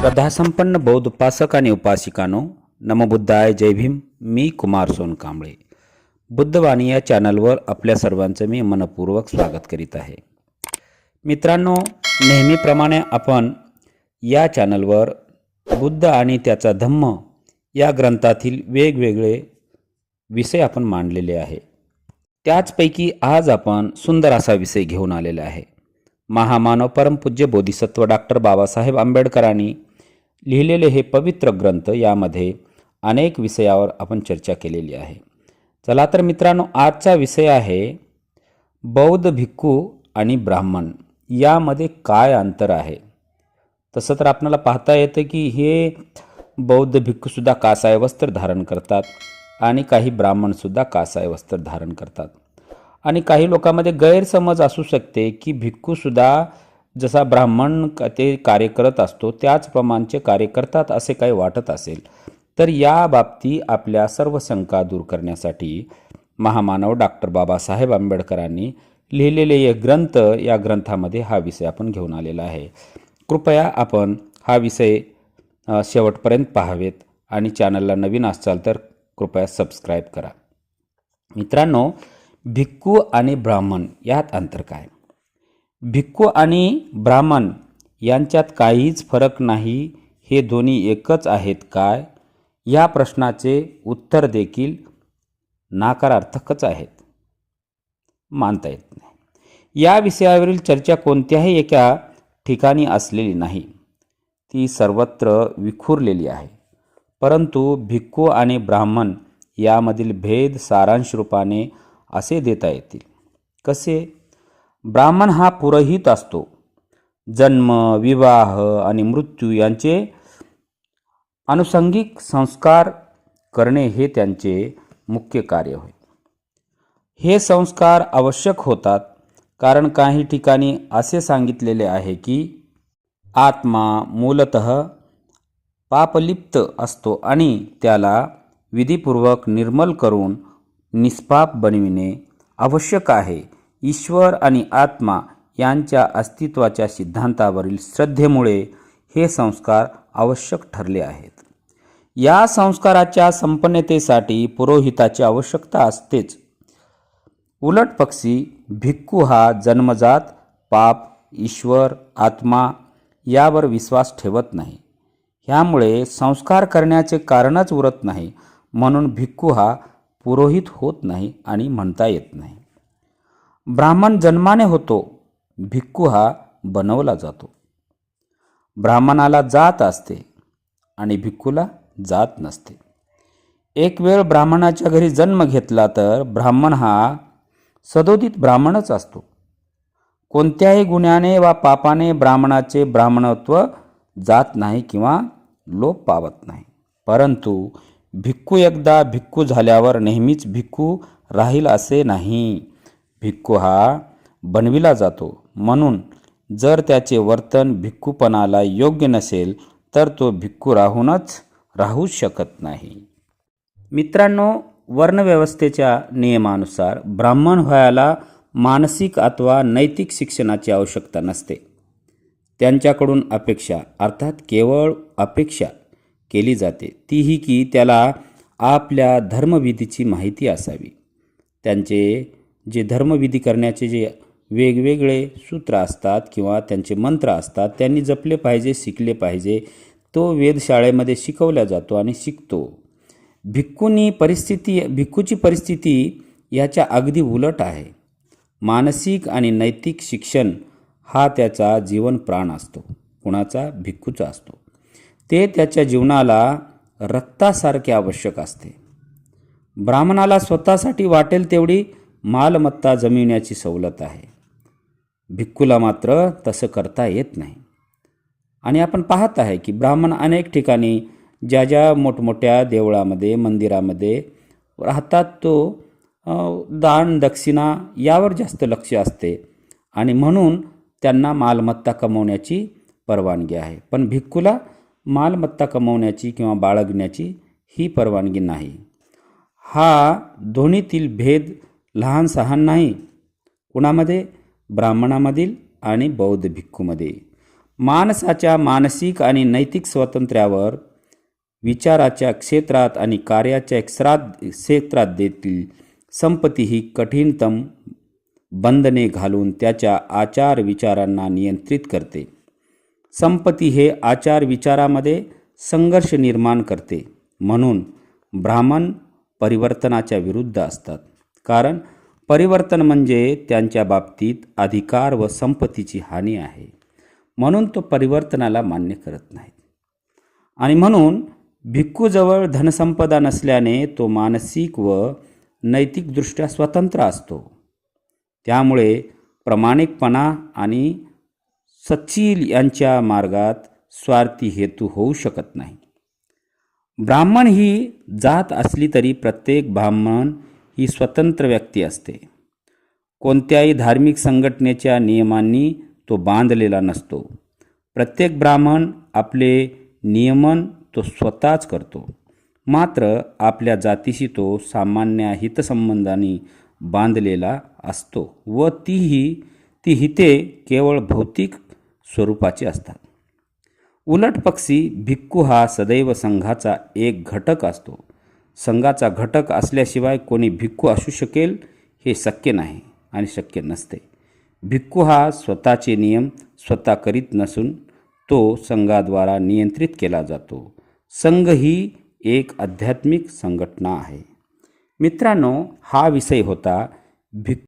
श्रद्धासंपन्न बौद्ध उपासक आणि उपासिकानो नमबुद्धाय जय भीम. मी कुमार सोनकांबळे बुद्धवाणी या चॅनलवर आपल्या सर्वांचं मी मनपूर्वक स्वागत करीत आहे. मित्रांनो नेहमीप्रमाणे आपण या चॅनलवर बुद्ध आणि त्याचा धम्म या ग्रंथातील वेगवेगळे विषय आपण मांडलेले आहे. त्याचपैकी आज आपण सुंदर असा विषय घेऊन आलेला आहे. महामानव परमपूज्य बोधिसत्व डॉक्टर बाबासाहेब आंबेडकरांनी लिहिलेले हे पवित्र ग्रंथ यामध्ये अनेक विषयावर आपण चर्चा केलेली आहे. चला तर मित्रांनो आजचा विषय आहे बौद्ध भिक्खू आणि ब्राह्मण यामध्ये काय अंतर आहे? तसं तर आपल्याला पाहता येतं की हे बौद्ध भिक्खूसुद्धा कासाय वस्त्र धारण करतात आणि काही ब्राह्मणसुद्धा कासाय वस्त्र धारण करतात. आणि काही लोकांमध्ये गैरसमज असू शकते की भिक्खूसुद्धा जसा ब्राह्मण ते कार्य करत असतो त्याचप्रमाणचे कार्य करतात असे काही वाटत असेल तर या बाबती आपल्या सर्व शंका दूर करण्यासाठी महामानव डॉक्टर बाबासाहेब आंबेडकरांनी लिहिलेले एक ग्रंथ या ग्रंथामध्ये हा विषय आपण घेऊन आलेला आहे. कृपया आपण हा विषय शेवटपर्यंत पाहावेत आणि चॅनलला नवीन असाल तर कृपया सबस्क्राईब करा. मित्रांनो भिक्खू आणि ब्राह्मण यात अंतर काय? भिक्खू आणि ब्राह्मण यांच्यात काहीच फरक नाही हे दोन्ही एकच आहेत काय? या प्रश्नाचे उत्तर देखील नाकारार्थकच आहेत. मानता येत नाही. या विषयावरील चर्चा कोणत्याही एका ठिकाणी असलेली नाही. ती सर्वत्र विखुरलेली आहे. परंतु भिक्खू आणि ब्राह्मण यामधील भेद सारांश रूपाने असे देता येतील. कसे? ब्राह्मण हा पुरोहित असतो. जन्म विवाह आणि मृत्यू यांचे अनुषंगिक संस्कार करणे हे त्यांचे मुख्य कार्य होय. हे संस्कार आवश्यक होतात कारण काही ठिकाणी असे सांगितलेले आहे की आत्मा मूलत पापलिप्त असतो आणि त्याला विधीपूर्वक निर्मल करून निष्पाप बनविणे आवश्यक आहे. ईश्वर आणि आत्मा यांच्या अस्तित्वाच्या सिद्धांतावरील श्रद्धेमुळे हे संस्कार आवश्यक ठरले आहेत. या संस्काराच्या संपन्नतेसाठी पुरोहिताची आवश्यकता असतेच. उलट पक्षी भिक्खू हा जन्मजात पाप ईश्वर आत्मा यावर विश्वास ठेवत नाही. ह्यामुळे संस्कार करण्याचे कारणच उरत नाही म्हणून भिक्खू हा पुरोहित होत नाही आणि म्हणता येत नाही. ब्राह्मण जन्माने होतो भिक्खू हा बनवला जातो. ब्राह्मणाला जात असते आणि भिक्खूला जात नसते. एक वेळ ब्राह्मणाच्या घरी जन्म घेतला तर ब्राह्मण हा सदोदित ब्राह्मणच असतो. कोणत्याही गुन्ह्याने वा पापाने ब्राह्मणाचे ब्राह्मणत्व जात नाही किंवा लोप पावत नाही. परंतु भिक्खू एकदा भिक्खू झाल्यावर नेहमीच भिक्खू राहील असे नाही. भिक्खू हा बनविला जातो. म्हणून जर त्याचे वर्तन भिक्खूपणाला योग्य नसेल तर तो भिक्खू राहूनच राहू शकत नाही. मित्रांनो वर्णव्यवस्थेच्या नियमानुसार ब्राह्मण व्हायला मानसिक अथवा नैतिक शिक्षणाची आवश्यकता नसते. त्यांच्याकडून अपेक्षा अर्थात केवळ अपेक्षा केली जाते. तीही की त्याला आपल्या धर्मविधीची माहिती असावी. त्यांचे जे धर्मविधी करण्याचे जे वेगवेगळे सूत्र असतात किंवा त्यांचे मंत्र असतात त्यांनी जपले पाहिजे शिकले पाहिजे. तो वेधशाळेमध्ये शिकवला जातो आणि शिकतो. भिक्खूनी परिस्थिती भिक्खूची परिस्थिती याच्या अगदी उलट आहे. मानसिक आणि नैतिक शिक्षण हा त्याचा जीवन प्राण असतो. कुणाचा? भिक्खूचा असतो. ते त्याच्या जीवनाला रक्तासारखे आवश्यक असते. ब्राह्मणाला स्वतःसाठी वाटेल तेवढी मालमत्ता जमिवण्याची सवलत आहे. भिक्खूला मात्र तसं करता येत नाही. आणि आपण पाहत आहे की ब्राह्मण अनेक ठिकाणी ज्या ज्या मोठमोठ्या देवळामध्ये मंदिरामध्ये राहतात तो दान दक्षिणा यावर जास्त लक्ष असते. आणि म्हणून त्यांना मालमत्ता कमवण्याची परवानगी आहे. पण भिक्खूला मालमत्ता कमवण्याची किंवा बाळगण्याची ही परवानगी नाही. हा दोन्हीतील भेद लहान सहान नाही. कुणामध्ये? ब्राह्मणामधील आणि बौद्ध भिक्खूमध्ये. माणसाच्या मानसिक आणि नैतिक स्वातंत्र्यावर विचाराच्या क्षेत्रात आणि कार्याच्या श्राद्ध क्षेत्रात देखील संपत्ती ही कठीणतम बंधने घालून त्याच्या आचार विचारांना नियंत्रित करते. संपत्ती हे आचार विचारामध्ये संघर्ष निर्माण करते म्हणून ब्राह्मण परिवर्तनाच्या विरुद्ध असतात. कारण परिवर्तन म्हणजे त्यांच्या बाबतीत अधिकार व संपत्तीची हानी आहे. म्हणून तो परिवर्तनाला मान्य करत नाहीत. आणि म्हणून भिक्खूजवळ धनसंपदा नसल्याने तो मानसिक व नैतिकदृष्ट्या स्वतंत्र असतो. त्यामुळे प्रामाणिकपणा आणि सचिल यांच्या मार्गात स्वार्थी हेतू होऊ शकत नाही. ब्राह्मण ही जात असली तरी प्रत्येक ब्राह्मण ही स्वतंत्र व्यक्ती असते. कोणत्याही धार्मिक संघटनेच्या नियमांनी तो बांधलेला नसतो. प्रत्येक ब्राह्मण आपले नियमन तो स्वतःच करतो. मात्र आपल्या जातीशी तो सामान्य हितसंबंधांनी बांधलेला असतो व तीही ती हिते केवळ भौतिक स्वरूपाची असतात. उलट पक्षी भिक्खू हा सदैव संघाचा एक घटक असतो. संघाचा घटक असल्याशिवाय कोणी भिक्खू असू शकेल हे शक्य नाही आणि शक्य नसते. भिक्खू हा स्वतःचे नियम स्वतः करीत नसून तो संघाद्वारा नियंत्रित केला जातो. संघ ही एक आध्यात्मिक संघटना आहे. मित्रांनो हा विषय होता भिक्